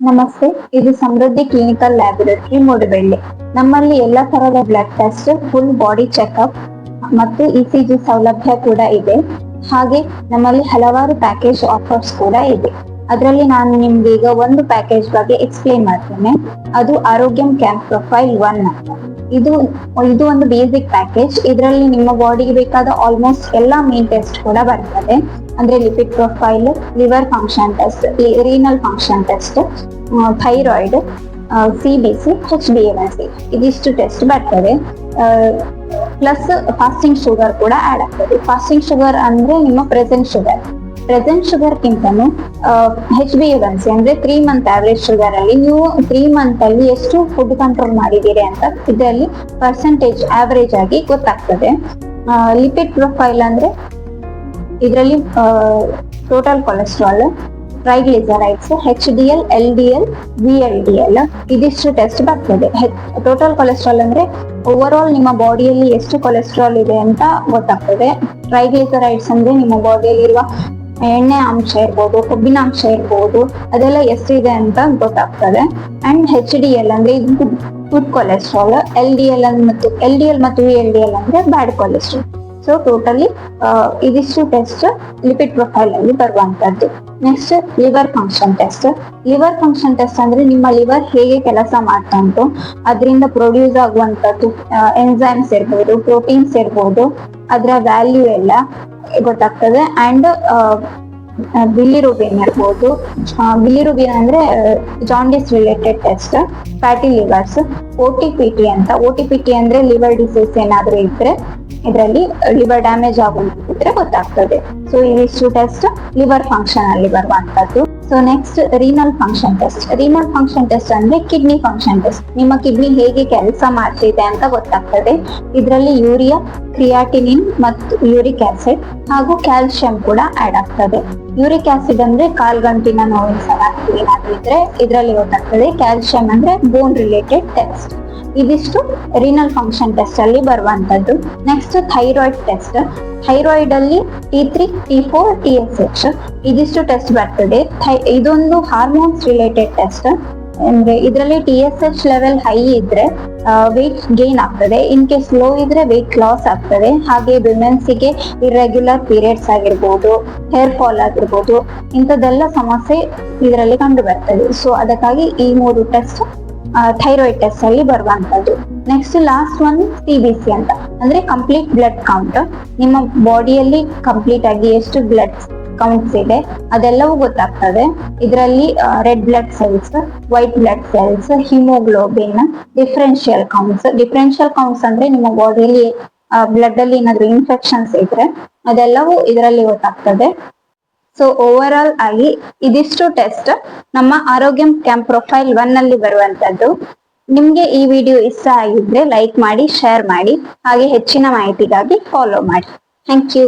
ನಮಸ್ತೆ, ಇದು ಸಮೃದ್ಧಿ clinical laboratory ಮೂಡಬೆಳ್ಳಿ. ನಮ್ಮಲ್ಲಿ ಎಲ್ಲ ತರಹದ blood test, full body checkup ಮತ್ತು ಇಸಿಜಿ ಸೌಲಭ್ಯ ಕೂಡ ಇದೆ. ಹಾಗೆ ನಮ್ಮಲ್ಲಿ ಹಲವಾರು ಪ್ಯಾಕೇಜ್ ಆಫರ್ಸ್ ಕೂಡ ಇದೆ. ಅದರಲ್ಲಿ ನಾನು ನಿಮ್ಗೆ ಈಗ ಒಂದು ಪ್ಯಾಕೇಜ್ ಬಗ್ಗೆ ಎಕ್ಸ್ಪ್ಲೇನ್ ಮಾಡ್ತೇನೆ. ಅದು ಆರೋಗ್ಯಂ ಕ್ಯಾಂಪ್ ಪ್ರೊಫೈಲ್ ಒನ್ ಇದು ಇದು ಒಂದು ಬೇಸಿಕ್ ಪ್ಯಾಕೇಜ್. ಇದರಲ್ಲಿ ನಿಮ್ಮ ಬಾಡಿಗೆ ಬೇಕಾದ ಆಲ್ಮೋಸ್ಟ್ ಎಲ್ಲಾ ಮೇನ್ ಟೆಸ್ಟ್ ಕೂಡ ಬರ್ತದೆ. ಅಂದ್ರೆ lipid profile liver function test renal function test thyroid C B C H B N C ಇದಿಷ್ಟು ಟೆಸ್ಟ್ ಬರ್ತದೆ. ಪ್ಲಸ್ ಫಾಸ್ಟಿಂಗ್ ಶುಗರ್ ಕೂಡ ಆಡ್ ಆಗ್ತದೆ. ಫಾಸ್ಟಿಂಗ್ ಶುಗರ್ ಅಂದ್ರೆ ನಿಮ್ಮ ಪ್ರೆಸೆಂಟ್ ಶುಗರ್ ಪ್ರೆಸೆಂಟ್ ಶುಗರ್ ಕಿಂತನೂ ಹೆಚ್ ಬಿ ಎನ್ ಸಿ ಅಂದ್ರೆ three month average sugar ಅಲ್ಲಿ ನೀವು ತ್ರೀ ಮಂತ್ ಅಲ್ಲಿ ಎಷ್ಟು ಫುಡ್ ಕಂಟ್ರೋಲ್ ಮಾಡಿದ್ದೀರಿ ಅಂತ ಇದರಲ್ಲಿ ಪರ್ಸೆಂಟೇಜ್ ಆವರೇಜ್ ಆಗಿ ಗೊತ್ತಾಗ್ತದೆ. ಲಿಪಿಡ್ ಪ್ರೊಫೈಲ್ ಅಂದ್ರೆ ಇದರಲ್ಲಿ total cholesterol triglycerides H D L L D L V L D L ಇದಿಷ್ಟು ಟೆಸ್ಟ್ ಬರ್ತದೆ. ಟೋಟಲ್ ಕೊಲೆಸ್ಟ್ರಾಲ್ ಅಂದ್ರೆ ಓವರ್ ಆಲ್ ನಿಮ್ಮ ಬಾಡಿಯಲ್ಲಿ ಎಷ್ಟು ಕೊಲೆಸ್ಟ್ರಾಲ್ ಇದೆ ಅಂತ ಗೊತ್ತಾಗ್ತದೆ. ಟ್ರೈಗ್ಲಿಸರೈಡ್ಸ್ ಅಂದ್ರೆ ನಿಮ್ಮ ಬಾಡಿಯಲ್ಲಿ ಇರುವ ಎಣ್ಣೆ ಅಂಶ ಇರ್ಬೋದು, ಕೊಬ್ಬಿನ ಅಂಶ ಇರ್ಬೋದು, ಅದೆಲ್ಲ ಎಷ್ಟಿದೆ ಅಂತ ಗೊತ್ತಾಗ್ತದೆ. ಅಂಡ್ ಹೆಚ್ ಡಿ ಎಲ್ ಅಂದ್ರೆ ಇದು good cholesterol L D L ಮತ್ತು ಎಲ್ ಡಿ ಎಲ್ ಮತ್ತು ವಿ ಎಲ್ ಡಿ ಎಲ್ ಅಂದ್ರೆ ಬ್ಯಾಡ್ ಕೊಲೆಸ್ಟ್ರಾಲ್ ಸೊ ಟೋಟಲಿ ಇದಿಷ್ಟು ಟೆಸ್ಟ್ ಲಿಪಿಡ್ ಪ್ರೊಫೈಲ್ ಅಲ್ಲಿ ಬರುವಂತದ್ದು. Next liver function test liver function test ಅಂದ್ರೆ ನಿಮ್ಮ ಲಿವರ್ ಹೇಗೆ ಕೆಲಸ ಮಾಡ್ತಾ ಉಂಟು, ಅದರಿಂದ ಪ್ರೊಡ್ಯೂಸ್ ಆಗುವಂತದ್ದು ಎನ್ಸೈಮ್ಸ್ ಇರ್ಬೋದು ಪ್ರೋಟೀನ್ಸ್ ಇರ್ಬೋದು, ಅದರ ವ್ಯಾಲ್ಯೂ ಎಲ್ಲ ಗೊತ್ತಾಗ್ತದೆ. ಅಂಡ್ ಬಿಲಿರುಬಿನ್ ಇರ್ಬೋದು. ಬಿಲಿರುಬಿನ್ ಅಂದ್ರೆ jaundice related test fatty livers O T P T ಅಂತ. ಓ ಟಿ ಪಿ ಟಿ ಅಂದ್ರೆ ಲಿವರ್ ಡಿಸೀಸ್ ಏನಾದ್ರೂ ಇದ್ರೆ ಇದರಲ್ಲಿ ಲಿವರ್ ಡ್ಯಾಮೇಜ್ ಆಗುವಂತಿದ್ರೆ ಗೊತ್ತಾಗ್ತದೆ. ಸೊ ಇಷ್ಟು ಟೆಸ್ಟ್ ಲಿವರ್ ಫಂಕ್ಷನ್ ಅಲ್ಲಿ ಬರುವಂತದ್ದು so next renal function test renal function test ಅಂದ್ರೆ ಕಿಡ್ನಿ ಫಂಕ್ಷನ್ ಟೆಸ್ಟ್ ನಿಮ್ಮ ಕಿಡ್ನಿ ಹೇಗೆ ಕೆಲಸ ಮಾಡ್ತಿದೆ ಅಂತ ಗೊತ್ತಾಗ್ತದೆ. ಇದರಲ್ಲಿ ಯೂರಿಯಾ ಕ್ರಿಯಾಟಿನಿನ್ ಮತ್ತು ಯೂರಿಕ್ ಆಸಿಡ್ ಹಾಗೂ ಕ್ಯಾಲ್ಸಿಯಂ ಕೂಡ ಆಡ್ ಆಗ್ತದೆ. ಯೂರಿಕ್ ಆಸಿಡ್ ಅಂದ್ರೆ ಕಾಲ್ಗಂಟಿನ ನೋವಿನ ಸಲ ಏನಾದ್ರೂ ಇದ್ರೆ ಇದರಲ್ಲಿ ಗೊತ್ತಾಗ್ತದೆ. ಕ್ಯಾಲ್ಸಿಯಂ ಅಂದ್ರೆ ಬೋನ್ ರಿಲೇಟೆಡ್ ಟೆಸ್ಟ್ ಇದಿಷ್ಟು ರೀನಲ್ ಫಂಕ್ಷನ್ ಟೆಸ್ಟ್ ಅಲ್ಲಿ ಬರುವಂತದ್ದು. ನೆಕ್ಸ್ಟ್ ಥೈರಾಯ್ಡ್ ಟೆಸ್ಟ್ ಥೈರಾಯ್ಡ್ ಅಲ್ಲಿ T three T four T S H ಇದಿಷ್ಟು ಟೆಸ್ಟ್ ಬರ್ತದೆ. ಇದೊಂದು ಹಾರ್ಮೋನ್ಸ್ ರಿಲೇಟೆಡ್ ಟೆಸ್ಟ್ ಅಂದ್ರೆ ಇದರಲ್ಲಿ T S H level high ಇದ್ರೆ ವೆಯ್ಟ್ ಗೇನ್ ಆಗ್ತದೆ. ಇನ್ ಕೇಸ್ ಲೋ ಇದ್ರೆ ವೆಯ್ಟ್ ಲಾಸ್ ಆಗ್ತದೆ. ಹಾಗೆ ವಿಮೆನ್ಸಿಗೆ ಇರ್ರೆಗ್ಯುಲರ್ ಪೀರಿಯಡ್ಸ್ ಆಗಿರ್ಬೋದು ಹೇರ್ ಫಾಲ್ ಆಗಿರ್ಬೋದು, ಇಂಥದ್ದೆಲ್ಲ ಸಮಸ್ಯೆ ಇದರಲ್ಲಿ ಕಂಡು ಬರ್ತದೆ. ಸೊ ಅದಕ್ಕಾಗಿ ಈ ಮೂರು ಟೆಸ್ಟ್ ಥೈರಾಯ್ಡ್ ಟೆಸ್ಟ್ ಅಲ್ಲಿ ಬರುವಂತದ್ದು next last one C B C ಅಂತ. ಅಂದ್ರೆ ಕಂಪ್ಲೀಟ್ ಬ್ಲಡ್ ಕೌಂಟ್ ನಿಮ್ಮ ಬಾಡಿಯಲ್ಲಿ ಕಂಪ್ಲೀಟ್ ಆಗಿ ಎಷ್ಟು ಬ್ಲಡ್ ಕೌಂಟ್ಸ್ ಇದೆ, ಅದೆಲ್ಲವೂ ಗೊತ್ತಾಗ್ತದೆ. ಇದರಲ್ಲಿ red blood cells white blood cells haemoglobin differential counts differential counts ಅಂದ್ರೆ ನಿಮ್ಮ ಬಾಡಿಯಲ್ಲಿ ಬ್ಲಡ್ ಅಲ್ಲಿ ಏನಾದ್ರು ಇನ್ಫೆಕ್ಷನ್ಸ್ ಇದ್ರೆ, ಅದೆಲ್ಲವೂ ಇದರಲ್ಲಿ ಗೊತ್ತಾಗ್ತದೆ. ಸೊ ಓವರ್ ಆಲ್ ಆಗಿ ಇದಿಷ್ಟು ಟೆಸ್ಟ್ ನಮ್ಮ ಆರೋಗ್ಯಂ ಕ್ಯಾಂಪ್ ಪ್ರೊಫೈಲ್ ಒನ್ ಅಲ್ಲಿ ಬರುವಂತದ್ದು. ನಿಮ್ಗೆ ಈ ವಿಡಿಯೋ ಇಷ್ಟ ಆಗಿದ್ರೆ ಲೈಕ್ ಮಾಡಿ ಶೇರ್ ಮಾಡಿ, ಹಾಗೆ ಹೆಚ್ಚಿನ ಮಾಹಿತಿಗಾಗಿ ಫಾಲೋ ಮಾಡಿ. Thank you